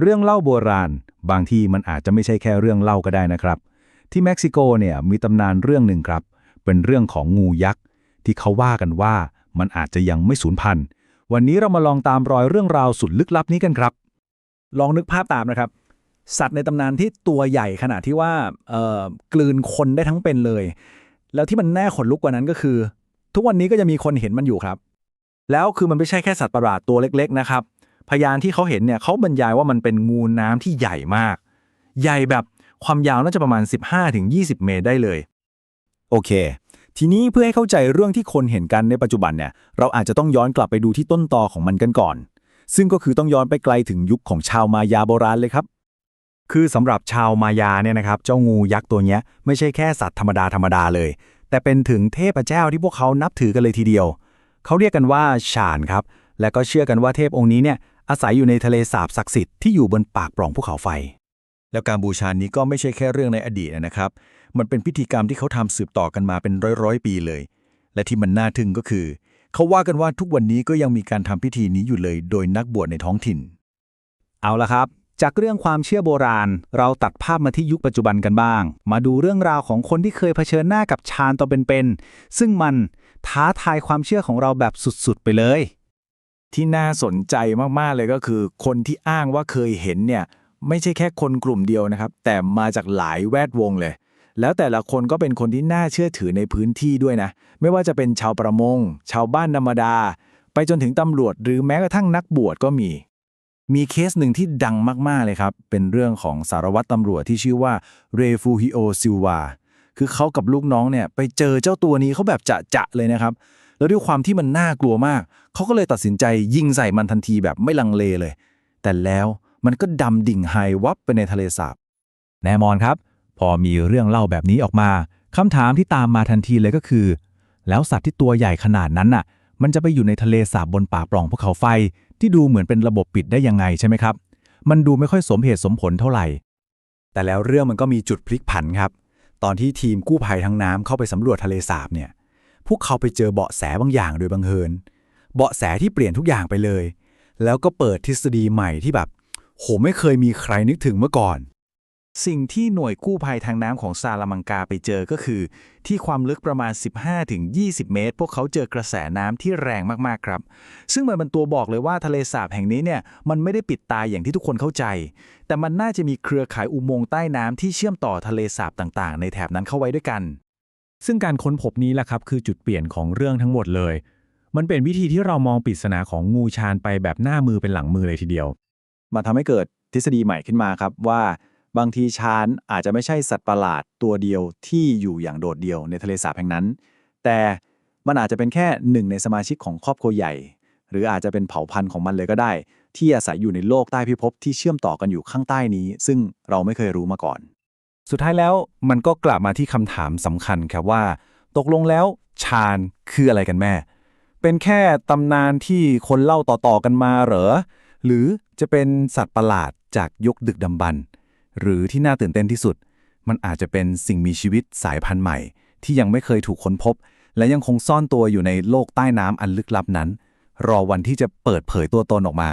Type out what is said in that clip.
เรื่องเล่าโบราณ บางที่มันอาจจะไม่ใช่แค่เรื่องเล่าก็ได้นะครับ ที่เม็กซิโกเนี่ยมีตำนานเรื่องหนึ่งครับ เป็นเรื่องของงูยักษ์ ที่เขาว่ากันว่ามันอาจจะยังไม่สูญพันธุ์ วันนี้เรามาลองตามรอยเรื่องราวสุดลึกลับนี้กันครับ ลองนึกภาพตามนะครับ สัตว์ในตำนานที่ตัวใหญ่ขนาดที่ว่าเอ่อกลืนคนได้ทั้งเป็นเลย แล้วที่มันแน่ขนลุกกว่านั้นก็คือ ทุกวันนี้ก็จะมีคนเห็นมันอยู่ครับ แล้วคือมันไม่ใช่แค่สัตว์ประหลาดตัวเล็ก ๆ นะครับ พยานที่เขาเห็นเนี่ยเขาบรรยายว่ามันเป็นงูน้ำที่ใหญ่มาก ใหญ่แบบความยาวน่าจะประมาณ 15-20 เมตรได้เลย โอเค ทีนี้เพื่อให้เข้าใจเรื่องที่คนเห็นกันในปัจจุบันเนี่ย เราอาจจะต้องย้อนกลับไปดูที่ต้นตอของมันกันก่อน ซึ่งก็คือต้องย้อนไปไกลถึงยุคของชาวมายาโบราณเลยครับ คือสำหรับชาวมายาเนี่ยนะครับ เจ้างูยักษ์ตัวเนี้ยไม่ใช่แค่สัตว์ธรรมดาธรรมดาเลย แต่เป็นถึงเทพเจ้าที่พวกเขานับถือกันเลยทีเดียว เขาเรียกกันว่าชานครับ และก็เชื่อกันว่าเทพองค์นี้เนี่ย อาศัยอยู่ในทะเลสาบศักดิ์สิทธิ์ที่อยู่บนปากปล่องภูเขาไฟ แล้วการบูชานี้ก็ไม่ใช่แค่เรื่องในอดีตนะครับ มันเป็นพิธีกรรมที่เขาทำสืบต่อกันมาเป็นร้อยร้อยๆ ปีเลย และที่มันน่าทึ่งก็คือ เขาว่ากันว่าทุกวันนี้ก็ยังมีการทำพิธีนี้อยู่เลย โดยนักบวชในท้องถิ่น เอาละครับ จากเรื่องความเชื่อโบราณ เราตัดภาพมาที่ยุคปัจจุบันกันบ้าง มาดูเรื่องราวของคนที่เคยเผชิญหน้ากับฌานตัวเป็นๆซึ่งมันท้าทายความเชื่อของเราแบบสุดๆ ไปเลย ที่น่าสนใจมากๆเลยก็คือ คนที่อ้างว่าเคยเห็นเนี่ยไม่ใช่แค่คนกลุ่มเดียวนะครับ แต่มาจากหลายแวดวงเลย แล้วแต่ละคนก็เป็นคนที่น่าเชื่อถือในพื้นที่ด้วยนะ ไม่ว่าจะเป็นชาวประมง ชาวบ้านธรรมดา ไปจนถึงตำรวจหรือแม้กระทั่งนักบวชก็มี มีเคสหนึ่งที่ดังมากๆเลยครับ เป็นเรื่องของสารวัตรตำรวจที่ชื่อว่าเรฟูฮิโอซิลวาคือเขากับลูกน้องเนี่ยไปเจอเจ้าตัวนี้เขาแบบจะๆเลยนะครับ แล้วด้วยความที่มันน่ากลัวมาก เขาก็เลยตัดสินใจยิงใส่มันทันทีแบบไม่ลังเลเลย แต่แล้วมันก็ดำดิ่งหายวับไปในทะเลสาบ แน่นอนครับ พอมีเรื่องเล่าแบบนี้ออกมาคำถามที่ตามมาทันทีเลยก็คือ แล้วสัตว์ที่ตัวใหญ่ขนาดนั้นน่ะ มันจะไปอยู่ในทะเลสาบบนป่าปล่องภูเขาไฟ ที่ดูเหมือนเป็นระบบปิดได้ยังไงใช่ไหมครับ มันดูไม่ค่อยสมเหตุสมผลเท่าไหร่ แต่แล้วเรื่องมันก็มีจุดพลิกผันครับ ตอนที่ทีมกู้ภัยทางน้ำเข้าไปสำรวจทะเลสาบเนี่ย พวกเขาไปเจอเบาะแสบางอย่างโดยบังเอิญ เบาะแสที่เปลี่ยนทุกอย่างไปเลย แล้วก็เปิดทฤษฎีใหม่ที่แบบ โหไม่เคยมีใครนึกถึงเมื่อก่อน สิ่งที่หน่วยกู้ภัยทางน้ำของซาลามังกาไปเจอก็คือ ที่ความลึกประมาณ 15-20 เมตร พวกเขาเจอกระแสน้ำที่แรงมากๆครับ ซึ่งมันเป็นตัวบอกเลยว่าทะเลสาบแห่งนี้เนี่ยมันไม่ได้ปิดตายอย่างที่ทุกคนเข้าใจ แต่มันน่าจะมีเครือข่ายอุโมงค์ใต้น้ำที่เชื่อมต่อทะเลสาบต่างๆ ในแถบนั้นเข้าไว้ด้วยกัน ซึ่งการค้นพบนี้แหละครับคือจุดเปลี่ยนของเรื่องทั้งหมดเลย มันเป็นวิธีที่เรามองปริศนาของงูชานไปแบบหน้ามือเป็นหลังมือเลยทีเดียว มาทำให้เกิดทฤษฎีใหม่ขึ้นมาครับว่าบางทีชานอาจจะไม่ใช่สัตว์ประหลาดตัวเดียวที่อยู่อย่างโดดเดี่ยวในทะเลสาบแห่งนั้น แต่มันอาจจะเป็นแค่หนึ่งในสมาชิกของครอบครัวใหญ่ หรืออาจจะเป็นเผ่าพันธุ์ของมันเลยก็ได้ ที่อาศัยอยู่ในโลกใต้พิภพที่เชื่อมต่อกันอยู่ข้างใต้นี้ ซึ่งเราไม่เคยรู้มาก่อน สุดท้ายแล้วมันก็กลับมาที่คำถามสำคัญครับว่า ตกลงแล้วชาญคืออะไรกันแม่ เป็นแค่ตำนานที่คนเล่าต่อๆกันมาเหรอ หรือจะเป็นสัตว์ประหลาดจากยุคดึกดำบรรพ์หรือที่น่าตื่นเต้นที่สุด มันอาจจะเป็นสิ่งมีชีวิตสายพันธุ์ใหม่ ที่ยังไม่เคยถูกค้นพบ และยังคงซ่อนตัวอยู่ในโลกใต้น้ำอันลึกลับนั้น รอวันที่จะเปิดเผยตัวตนออกมา